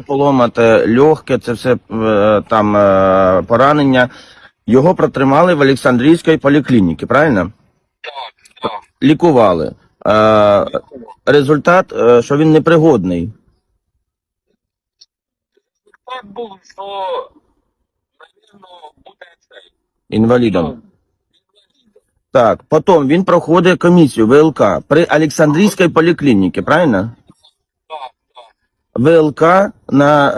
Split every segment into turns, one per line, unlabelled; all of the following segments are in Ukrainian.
поломати легке, це все е, там е, поранення. Його протримали в Олександрійській поліклініці, правильно?
Так, так.
Лікували. Е, результат, що він непригодний.
Так був, що, навірно, буде цей.
Інвалідом. Так, потім він проходить комісію ВЛК при Олександрійській поліклініці, правильно?
Так.
ВЛК на,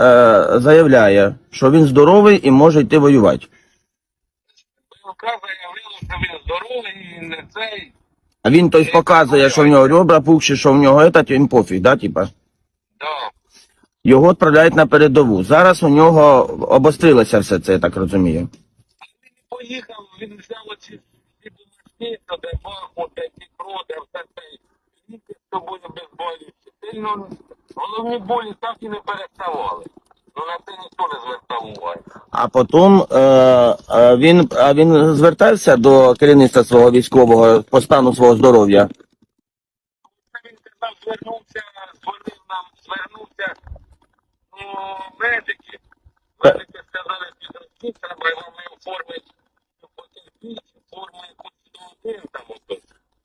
е, заявляє, що він здоровий і може йти воювати.
ВЛК заявило, що він здоровий і не цей.
А він тобто показує, що в нього ребра пухші, що в нього этот, він пофіг, да, типа?
Да.
Його відправляють на передову. Зараз у нього обострилося все це, я так розумію.
Він поїхав, він взяв оці всі бумажки, то де баху, де тікро, де все це. Ліки з собою безболючі. Сильно головні болі так і не переставали. Ну на це ніхто не звертав уваги.
А потім е, е, він, а він звертався до керівництва свого військового по стану свого здоров'я.
Він казав, звернувся, дзвонив нам, звернувся ну, медики. Медики сказали, підрости, треба його ми оформити якусь один там.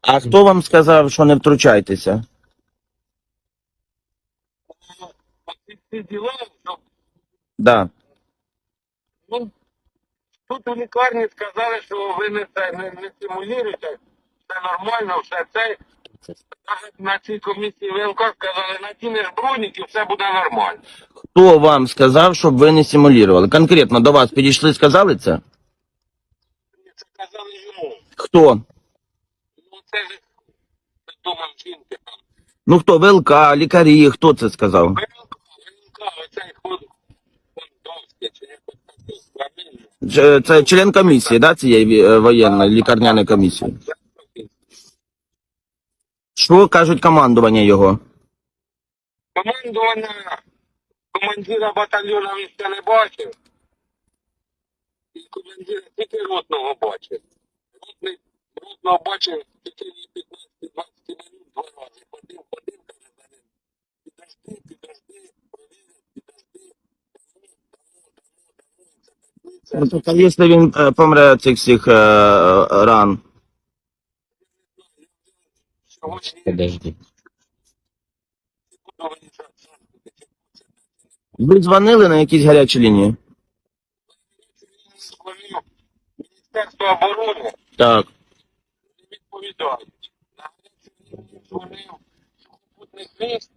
А хто вам сказав, що не втручайтеся?
Ну, всі діла, щоб
Да.
Ну, тут у лікарні сказали, що ви не це не, не симулюєте, все нормально, все це. На цій комісії ВЛК сказали, надінеш бронік і все буде нормально.
Хто вам сказав, щоб ви не симулювали? Конкретно до вас підійшли, сказали це?
Це казали йому.
Хто?
Ну це ж дома жінки там.
Ну хто? ВЛК, лікарі, хто це сказав? Це член комісії, да, цієї е, воєнної лікарняної комісії. Що кажуть командування його?
Командування командира батальйону ще не бачив. І командира тільки ротного бачив. Ротний, ротного бачив
Ну, тобто, якщо він е, помре цих всіх е, ран.
Подожди.
Ви дзвонили на якісь гарячі лінії?
Дзвонив Міністерство оборони.
Так.
не відповідають. На гарячу лінію дзвонив сухопутних військ.